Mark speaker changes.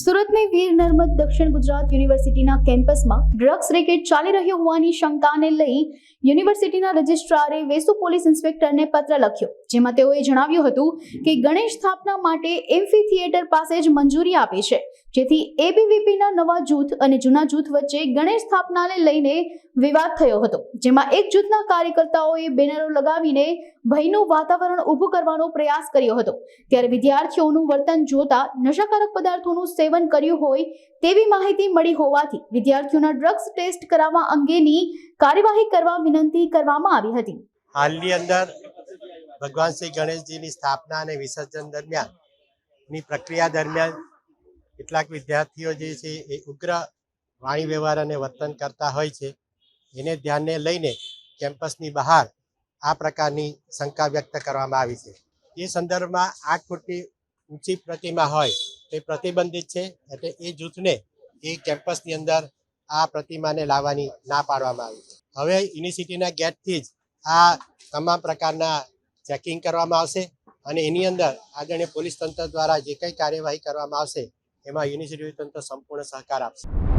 Speaker 1: સુરતની વીર નર્મદ દક્ષિણ ગુજરાત યુનિવર્સિટીના કેમ્પસમાં ડ્રગ્સ રેકેટ ચાલી રહ્યો હોવાની શંકાને લઈ યુનિવર્સિટીના રજિસ્ટ્રારે વેસુ પોલીસ ઇન્સ્પેક્ટરને પત્ર લખ્યો, જેમાં તેઓએ જણાવ્યું હતું કે ગણેશ સ્થાપના માટે એમ્ફી થિયેટર પાસે જ મંજૂરી આપી છે, જેથી એબીવીપીના નવા જૂથ અને જૂના જૂથ વચ્ચે ગણેશ સ્થાપનાને લઈને વિવાદ થયો હતો, જેમાં એક જૂથના કાર્યકર્તાઓએ બેનરો લગાવીને ભયનું વાતાવરણ ઊભું કરવાનો પ્રયાસ કર્યો હતો, ત્યારે વિદ્યાર્થીઓનું વર્તન જોતા નશાકારક પદાર્થોનું સેવન કર્યું હોય તેવી માહિતી મળી હોવાથી વિદ્યાર્થીઓના ડ્રગ્સ ટેસ્ટ કરાવવા અંગેની કાર્યવાહી કરવા વિનંતી કરવામાં આવી હતી.
Speaker 2: હાલની અંદર ભગવાન શ્રી ગણેશજીની સ્થાપના અને વિસર્જન દરમિયાનની પ્રક્રિયા દરમિયાન કેટલાક વિદ્યાર્થીઓ જે છે એ ઉગ્ર વાણી વ્યવહાર અને વર્તન કરતા હોય છે. એને ધ્યાને લઈને કેમ્પસની બહાર આ પ્રકારની શંકા વ્યક્ત કરવામાં આવી છે. એ સંદર્ભમાં આઠ ફૂટની ઊંચી પ્રતિમા હોય તે પ્રતિબંધિત છે. એટલે એ જૂથને એ કેમ્પસની અંદર આ પ્રતિમાને લાવવાની ના પાડવામાં આવી છે. હવે યુનિવર્સિટીના ગેટથી જ આ તમામ પ્રકારના ચેકિંગ કરવામાં આવશે અને એની અંદર આદરણીય પોલીસ તંત્ર દ્વારા જે કંઈ કાર્યવાહી કરવામાં આવશે, એમાં યુનિવર્સિટી તંત્ર સંપૂર્ણ સહકાર આપશે.